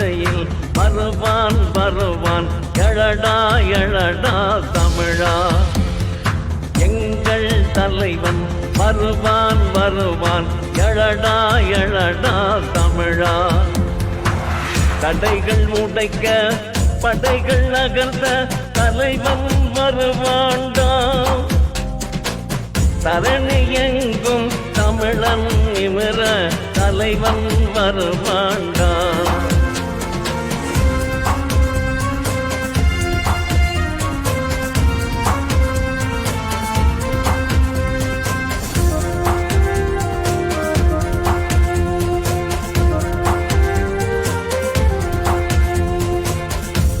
திசையில் வருவான் வருவான் எழடா எழடா தமிழா. எங்கள் தலைவன் வருவான் வருவான் எழடா எழடா தமிழா. தடைகள் உடைக்க படைகள் நகர்ந்த தலைவன் வருவாண்டா. தரணி எங்கும் தமிழன் இவர தலைவன் வருவாண்டா.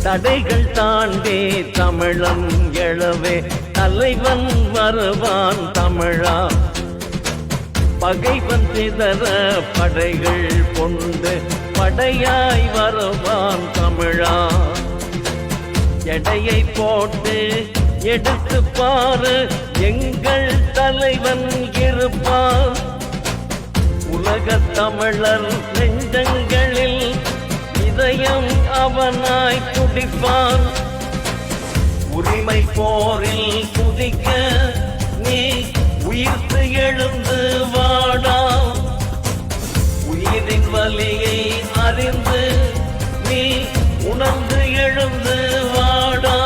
தடைகள் தாண்டி தமிழன் எழவே தலைவன் வருவான் தமிழா. பகைவன் சிதற படைகள் கொண்டு படையாய் வருவான் தமிழா. எடையை போட்டு எடுத்து பாரு எங்கள் தலைவன் இருப்பான். உலக தமிழர் நெஞ்சங்கள் இதயம் அவனாய் துடிப்பான் உரிமை போரில் குதிக்க நீ உயிர்த்து எழுந்து வாடா. உயிரின் வலியை அறிந்து நீ உணர்ந்து எழுந்து வாடா.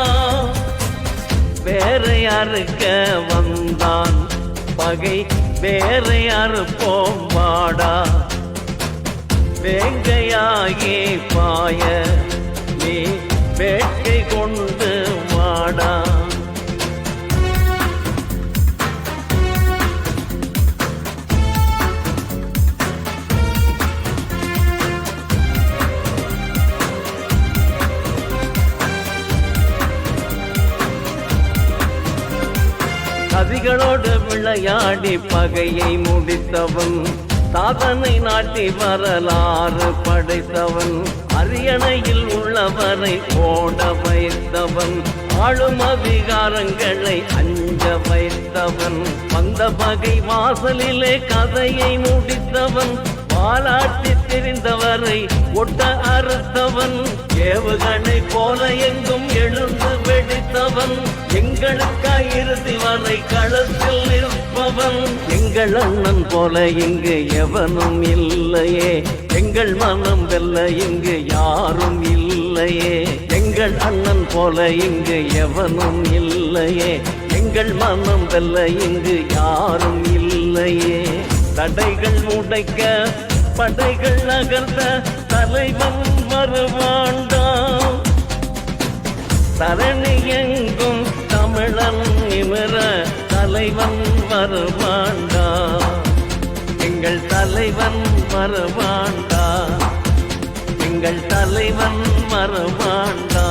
வேற யாருக்க வந்தான்? பகை வேற யாருப்போம் வாடா. வேங்கையாகி பாய நீ வேட்கை கொண்டு வாடா. கதிகளோடு விளையாடி பகையை முடித்தவன். சாதனை நாட்டி வரலாறு படைத்தவன். அரியணையில் உள்ளவரை ஓட வைத்தவன். ஆளும் அதிகாரங்களை அஞ்ச வைத்தவன். வந்த பகை வாசலிலே கதையை முடித்தவன். பாலாட்டி தெரிந்தவரை ஒட்ட அறுத்தவன். ஏவுகணை போல எங்கும் எழுந்து வெடித்தவன். எங்களுக்காக இறுதி வரை களத்தில் எங்கள் அண்ணன் போல இங்கு எவனும் இல்லையே. எங்கள் மனம் வெல்ல இங்கு யாரும் இல்லையே. எங்கள் அண்ணன் போல இங்கு எவனும் இல்லையே. எங்கள் மனம் வெல்ல இங்கு யாரும் இல்லையே. தடைகள் உடைக்க படைகள் நகர்ந்த தலைவன் வருவாண்டா தரணி எங்கும் தமிழன் நிமிர தலைவன் வருவாண்டா எங்கள் தலைவன் வருவாண்டா எங்கள் தலைவன் வருவாண்டா